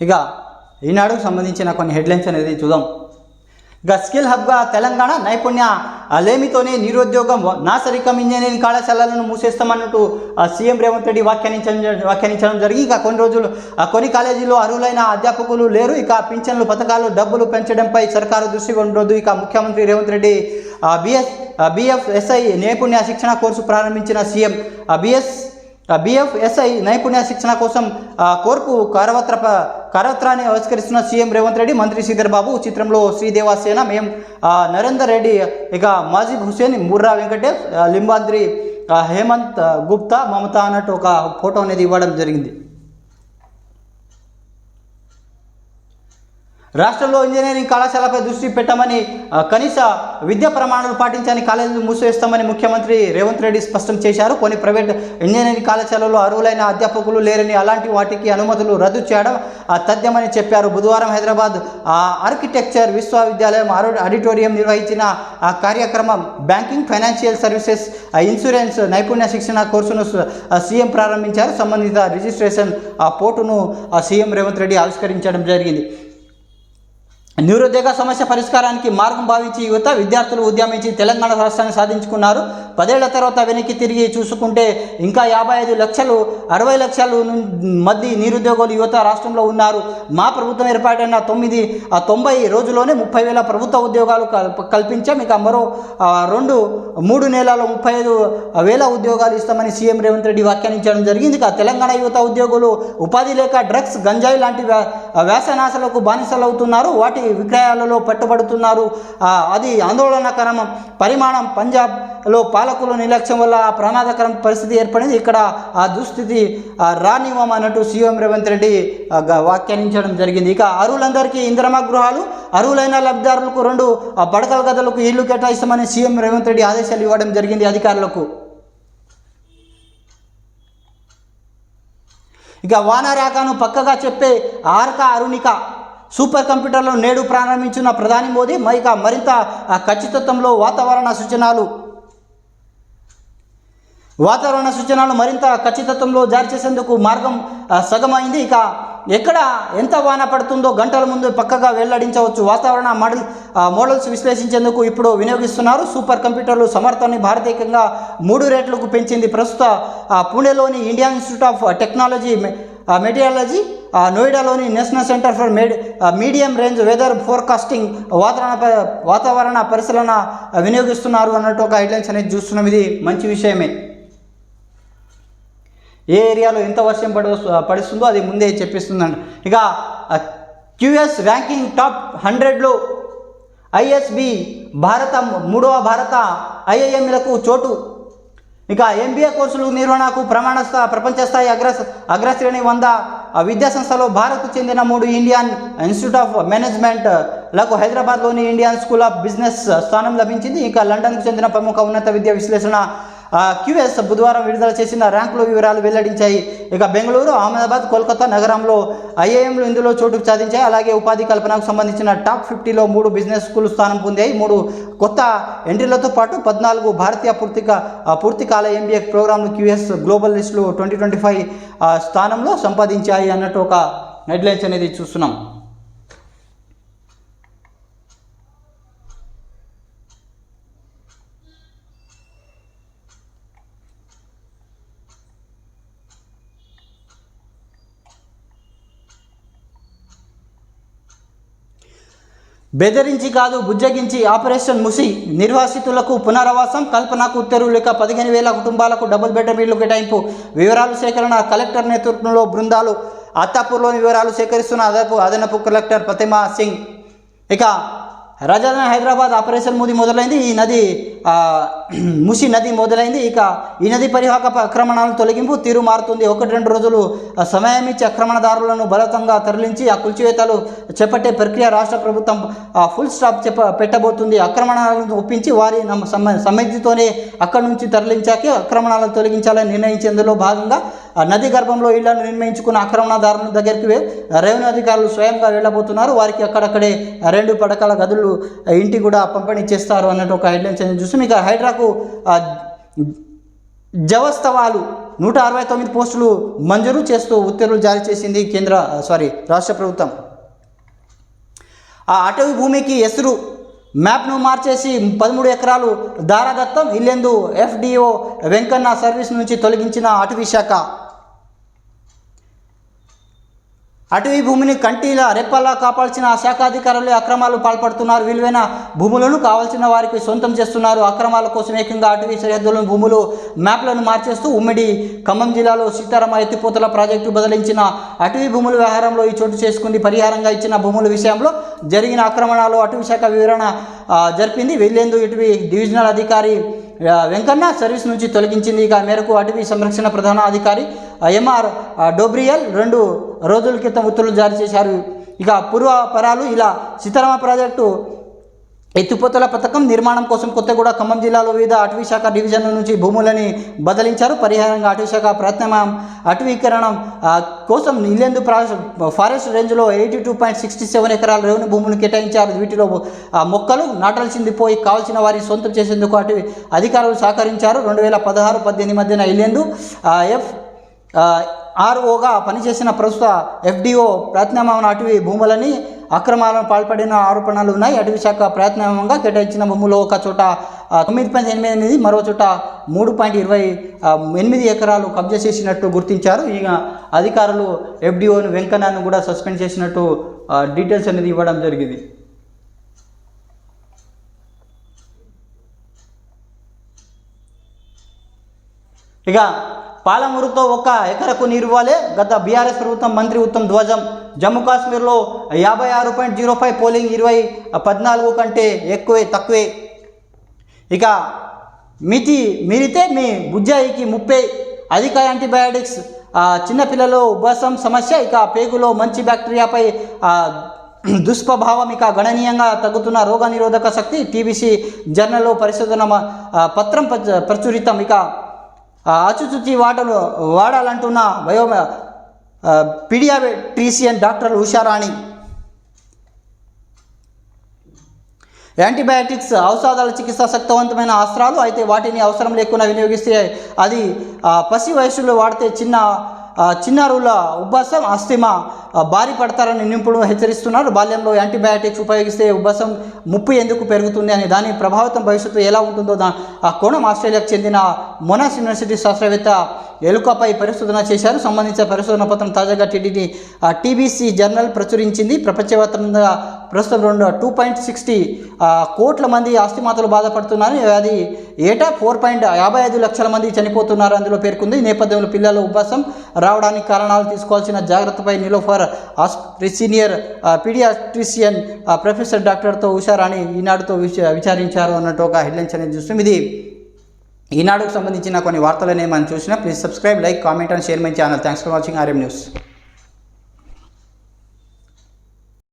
ఇక ఈనాడుకు సంబంధించిన కొన్ని హెడ్లైన్స్ అనేది చూద్దాం. ఇక స్కిల్ హబ్గా తెలంగాణ నైపుణ్య లేమితోనే నిరుద్యోగం నాసరికం ఇంజనీరింగ్ కళాశాలలను మూసేస్తామన్నట్టు సీఎం రేవంత్ రెడ్డి వ్యాఖ్యానించడం వ్యాఖ్యానించడం జరిగి ఇక కొన్ని రోజులు ఆ కొన్ని కాలేజీల్లో అర్హులైన అధ్యాపకులు లేరు. ఇక పింఛన్లు పథకాలు డబ్బులు పెంచడంపై సర్కారు దృష్టి ఉండదు ఇక ముఖ్యమంత్రి రేవంత్ రెడ్డి బిఎస్ బిఎఫ్ఎస్ఐ నైపుణ్య శిక్షణ కోర్సు ప్రారంభించిన సీఎం బిఎస్ బిఎఫ్ఎస్ఐ నైపుణ్య శిక్షణ కోసం కోర్పు కరవత్ర కరత్రాన్ని ఆవిష్కరిస్తున్న సీఎం రేవంత్ రెడ్డి మంత్రి శ్రీధర్ బాబు చిత్రంలో శ్రీదేవాసేన మేం నరేందర్ రెడ్డి ఇక మాజిద్ హుసేన్ ముర్రా వెంకటేష్ లింబాద్రి హేమంత్ గుప్తా మమత అన్నట్టు ఒక ఫోటో అనేది ఇవ్వడం జరిగింది. రాష్ట్రంలో ఇంజనీరింగ్ కళాశాలపై దృష్టి పెట్టమని కనీస విద్యా ప్రమాణాలు పాటించని కాలేజీలు మూసివేస్తామని ముఖ్యమంత్రి రేవంత్ రెడ్డి స్పష్టం చేశారు. కొన్ని ప్రైవేట్ ఇంజనీరింగ్ కళాశాలలో అర్హులైన అధ్యాపకులు లేరని అలాంటి వాటికి అనుమతులు రద్దు చేయడం తథ్యమని చెప్పారు. బుధవారం హైదరాబాద్ ఆర్కిటెక్చర్ విశ్వవిద్యాలయం ఆరో- ఆడిటోరియం నిర్వహించిన ఆ కార్యక్రమం బ్యాంకింగ్ ఫైనాన్షియల్ సర్వీసెస్ ఇన్సూరెన్స్ నైపుణ్య శిక్షణ కోర్సును సీఎం ప్రారంభించారు. సంబంధిత రిజిస్ట్రేషన్ ఆ పోర్టును సీఎం రేవంత్ రెడ్డి ఆవిష్కరించడం జరిగింది. నిరుద్యోగ సమస్య పరిష్కారానికి మార్గం భావించి యువత విద్యార్థులు ఉద్యమించి తెలంగాణ రాష్ట్రాన్ని సాధించుకున్నారు. పదేళ్ళ తర్వాత వెనక్కి తిరిగి చూసుకుంటే ఇంకా యాభై ఐదు లక్షలు అరవై లక్షలు మధ్య నిరుద్యోగులు యువత రాష్ట్రంలో ఉన్నారు. మా ప్రభుత్వం ఏర్పాటైన తొమ్మిది ఆ తొంభై రోజుల్లోనే ముప్పై వేల ప్రభుత్వ ఉద్యోగాలు కల్ప- కల్పించాం. ఇక మరో రెండు మూడు నెలల్లో ముప్పై ఐదు వేల ఉద్యోగాలు ఇస్తామని సీఎం రేవంత్ రెడ్డి వ్యాఖ్యానించడం జరిగింది. ఇక తెలంగాణ యువత ఉద్యోగులు ఉపాధి లేక డ్రగ్స్ గంజాయి లాంటి వ్యా- వ్యాసనాశలకు బానిసలవుతున్నారు. వాటి విక్రయాలలో పట్టుబడుతున్నారు. అది ఆందోళనకరం. పరిమాణం పంజాబ్లో పాలకుల నిర్లక్ష్యం వల్ల ప్రమాదకరం పరిస్థితి ఏర్పడింది. ఇక్కడ ఆ దుస్థితి ఆ, రానివ్వమన్నట్టు సీఎం రేవంత్ రెడ్డి వ్యాఖ్యానించడం జరిగింది. ఇక అరువులందరికీ ఇంద్రమ గృహాలు అరువులైన లబ్ధిదారులకు రెండు పడకల గదులకు ఇల్లు కేటాయిస్తామని సీఎం రేవంత్ రెడ్డి ఆదేశాలు ఇవ్వడం జరిగింది అధికారులకు. ఇక వానరాకను పక్కగా చెప్పే ఆర్క అరుణిక. సూపర్ కంప్యూటర్లో నేడు ప్రారంభించిన ప్రధాని మోదీ మరి ఇక మరింత ఖచ్చితత్వంలో వాతావరణ సూచనలు. వాతావరణ సూచనలు మరింత ఖచ్చితత్వంలో జారీ చేసేందుకు మార్గం సగమైంది. ఇక ఎక్కడ ఎంత వాన పడుతుందో గంటల ముందు పక్కగా వెల్లడించవచ్చు వాతావరణ మోడల్ మోడల్స్ విశ్లేషించేందుకు ఇప్పుడు వినియోగిస్తున్నారు సూపర్ కంప్యూటర్లు సమర్థాన్ని భారతీయంగా మూడు రేట్లకు పెంచింది ప్రస్తుత ఆ, పూణేలోని Indian institute of technology meteorology. నోయిడాలోని national centre for made medium range weather forecasting వాతావరణ వాతావరణ పరిశీలన వినియోగిస్తున్నారు అన్నట్టు ఒక హెడ్లైన్స్ అనేది చూస్తున్నాం. ఇది మంచి విషయమే. ఏ ఏరియాలో ఎంత వర్షం పడ పడుస్తుందో అది ముందే చెప్పిస్తుందండి ఇక క్యూఎస్ ర్యాంకింగ్ టాప్ హండ్రెడ్లో ఐఎస్బి భారత మూడవ భారత ఐఐఎంలకు చోటు ఇక ఎంబీఏ కోర్సులు నిర్వహణకు ప్రమాణ స్థా ప్రపంచ స్థాయి అగ్ర అగ్రశ్రేణి వంద విద్యా సంస్థలో భారత్కు చెందిన మూడు ఇండియన్ ఇన్స్టిట్యూట్ ఆఫ్ మేనేజ్మెంట్లకు హైదరాబాద్లోని ఇండియన్ స్కూల్ ఆఫ్ బిజినెస్ స్థానం లభించింది. ఇక లండన్కు చెందిన ప్రముఖ ఉన్నత విద్యా విశ్లేషణ క్యూఎస్ బుధవారం విడుదల చేసిన ర్యాంకుల వివరాలు వెల్లడించాయి. ఇక బెంగళూరు అహ్మదాబాద్ కోల్కతా నగరంలో ఐఐఎంలు ఇందులో చోటు సాధించాయి. అలాగే ఉపాధి కల్పనకు సంబంధించిన టాప్ ఫిఫ్టీలో మూడు బిజినెస్ స్కూల్ స్థానం పొందాయి. మూడు కొత్త ఎంట్రీలతో పాటు పద్నాలుగు భారతీయ పూర్తిక పూర్తికాల ఎంబీఏ ప్రోగ్రాంలు క్యూఎస్ గ్లోబల్ లిస్టులు ట్వంటీ ట్వంటీ ఫైవ్ స్థానంలో సంపాదించాయి అన్నట్టు ఒక హెడ్లైన్స్ అనేది చూస్తున్నాం. బెదిరించి కాదు బుజ్జగించి ఆపరేషన్ ముసి నిర్వాసితులకు పునరావాసం కల్పనకు ఉత్తర్వులు లేక పదిహేను వేల కుటుంబాలకు డబుల్ బెడ్రూమ్ ఇళ్ళు కేటాయింపు. వివరాలు సేకరణ కలెక్టర్ నేతృత్వంలో బృందాలు. అత్తాపూర్లోని వివరాలు సేకరిస్తున్న అదనపు అదనపు కలెక్టర్ ప్రతిమా సింగ్. ఇక రాజధాని హైదరాబాద్ ఆపరేషన్ మోదీ మొదలైంది. ఈ నది ముసి నది మొదలైంది. ఇక ఈ నది పరివాహక ఆక్రమణాలను తొలగింపు తీరు మారుతుంది ఒకటి రెండు రోజులు సమయం ఇచ్చి ఆక్రమణదారులను బలవంతంగా తరలించి ఆ కూల్చివేతలు చేపట్టే ప్రక్రియ రాష్ట్ర ప్రభుత్వం ఫుల్ స్టాప్ చెప్ప పెట్టబోతుంది. ఆక్రమణాలను ఒప్పించి వారి నమ్మ సమ్మతితోనే అక్కడి నుంచి తరలించాకే ఆక్రమణాలను తొలగించాలని నిర్ణయించేందులో భాగంగా నది గర్భంలో ఇళ్ళను నిర్మించుకున్న ఆక్రమణదారుల దగ్గరికి రెవెన్యూ అధికారులు స్వయంగా వెళ్ళబోతున్నారు. వారికి అక్కడక్కడే రెండు పడకల గదులు ఇంటి కూడా పంపిణీ చేస్తారు అన్నట్టు ఒక హెడ్లైన్స్ అనేది చూసి మీకు హైడ్రాకు జవస్తవాలు నూట అరవై తొమ్మిది పోస్టులు మంజూరు చేస్తూ ఉత్తర్వులు జారీ చేసింది కేంద్ర సారీ రాష్ట్ర ప్రభుత్వం. ఆ అటవీ భూమికి ఎసురు మ్యాప్ను మార్చేసి పదమూడు ఎకరాలు దారాదత్తం. ఇల్లెందు ఎఫ్డిఓ వెంకన్న సర్వీస్ నుంచి తొలగించిన అటవీ శాఖ. అటవీ భూమిని కంటీల రెప్పలా కాపాల్సిన శాఖాధికారులు శాఖ అక్రమాలు పాల్పడుతున్నారు. విలువైన భూములను కావాల్సిన వారికి సొంతం చేస్తున్నారు. అక్రమాల కోసం ఏకంగా అటవీ సరిహద్దులను భూములు మ్యాప్లను మార్చేస్తూ ఉమ్మడి ఖమ్మం జిల్లాలో సీతారామ ఎత్తిపోతల ప్రాజెక్టు బదిలించిన అటవీ భూముల వ్యవహారంలో ఈ చోటు చేసుకుంది. పరిహారంగా ఇచ్చిన భూముల విషయంలో జరిగిన ఆక్రమణలో అటవీ శాఖ వివరణ జరిపింది. వెళ్ళేందు ఇటవీ డివిజనల్ అధికారి వెంకన్న సర్వీస్ నుంచి తొలగించింది. ఇక మేరకు అటవీ సంరక్షణ ప్రధాన అధికారి ఎంఆర్ డోబ్రియల్ రెండు రోజుల క్రితం ఉత్తర్వులు జారీ చేశారు. ఇక పూర్వపరాలు ఇలా సీతారామ ప్రాజెక్టు ఎత్తిపోతల పథకం నిర్మాణం కోసం కొత్తగూడ ఖమ్మం జిల్లాలో వివిధ అటవీ శాఖ డివిజన్ నుంచి భూములని బదిలించారు. పరిహారంగా అటవీ శాఖ ప్రయత్నం అటవీకరణం కోసం ఇల్లెందు ప్రా ఫారెస్ట్ రేంజ్లో eighty two point sixty seven ఎకరాల రెవెన్యూ భూములు కేటాయించారు. వీటిలో మొక్కలు నాటాల్సింది పోయి కావాల్సిన వారిని సొంతం చేసేందుకు అటవీ అధికారులు సహకరించారు. రెండు వేల పదహారు పద్దెనిమిది మధ్యన ఇల్లెందు ఎఫ్ ఆర్ఓగా పనిచేసిన ప్రస్తుత ఎఫ్డిఓ ప్రయత్నమైన అటవీ భూములని అక్రమాలను పాల్పడిన ఆరోపణలు ఉన్నాయి. అటవీ శాఖ ప్రయత్నంగా కేటాయించిన భూములు ఒక చోట తొమ్మిది పాయింట్ ఎనిమిది ఎనిమిది మరో చోట మూడు పాయింట్ ఇరవై ఎనిమిది ఎకరాలు కబ్జా చేసినట్టు గుర్తించారు. ఇక అధికారులు ఎఫ్డిఓను వెంకన్నను కూడా సస్పెండ్ చేసినట్టు డీటెయిల్స్ అనేది ఇవ్వడం జరిగింది. ఇక పాలమూరుతో ఒక ఎకరకు నీరు ఇవ్వాలి. గత బీఆర్ఎస్ ప్రభుత్వం మంత్రి ఉత్తమ్ ధ్వజం. జమ్మూ కాశ్మీర్లో యాభై ఆరు పాయింట్ జీరో ఫైవ్ పోలింగ్ ఇరవై పద్నాలుగు కంటే ఎక్కువే తక్కువే. ఇక మితి మీరితే మీ బుజ్జాయికి ముప్పై. అధిక యాంటీబయాటిక్స్ చిన్నపిల్లలు ఉబ్బసం సమస్య ఇక పేగులో మంచి బ్యాక్టీరియాపై దుష్ప్రభావం ఇక గణనీయంగా తగ్గుతున్న రోగ నిరోధక శక్తి టీబీసీ జర్నల్లో పరిశోధన పత్రం ప్రచురితం. ఇక అచుచుచి వాటలు వాడాలంటున్న bio paediatrician doctor Usharani. Antibiotics ఔషధాల చికిత్స శక్తివంతమైన అస్త్రాలు అయితే వాటిని అవసరం లేకుండా వినియోగిస్తే అది పసి వయసులో వాడితే చిన్న చిన్నారుల ఉబ్బసం అస్థిమా ఆ, బారి పడతారని నిపుణులు హెచ్చరిస్తున్నారు. బాల్యంలో యాంటీబయాటిక్స్ ఉపయోగిస్తే ఉబ్బసం ముప్పు ఎందుకు పెరుగుతుంది అని దాని ప్రభావితం భవిష్యత్తు ఎలా ఉంటుందో దా ఆ కోణం ఆస్ట్రేలియాకు చెందిన మొనాస్ యూనివర్సిటీ శాస్త్రవేత్త ఎలుకపై పరిశోధన చేశారు. సంబంధించిన పరిశోధన పత్రం తాజాగా టీడీటీ టీబీసీ జర్నల్ ప్రచురించింది. ప్రపంచవ్యాప్తంగా ప్రస్తుతం రెండు టూ పాయింట్ సిక్స్టీ కోట్ల మంది ఆస్తిమాతలు బాధపడుతున్నారు అది ఏటా ఫోర్ పాయింట్ యాభై ఐదు లక్షల మంది చనిపోతున్నారు అందులో పేర్కొంది. ఈ నేపథ్యంలో పిల్లల ఉపవాసం రావడానికి కారణాలు తీసుకోవాల్సిన జాగ్రత్తపై నిలోఫర్ ఆస్ సీనియర్ పీడియాట్రిషియన్ ప్రొఫెసర్ డాక్టర్తో ఉషారాణి ఈనాడుతో విచ విచారించారు అన్నట్టు ఒక హెడ్లైన్స్ అనేది చూస్తాం ఇది ఈనాడుకు సంబంధించిన కొన్ని వార్తలనే మనం చూసినా please subscribe like comment and share my channel. Thanks for watching RM news.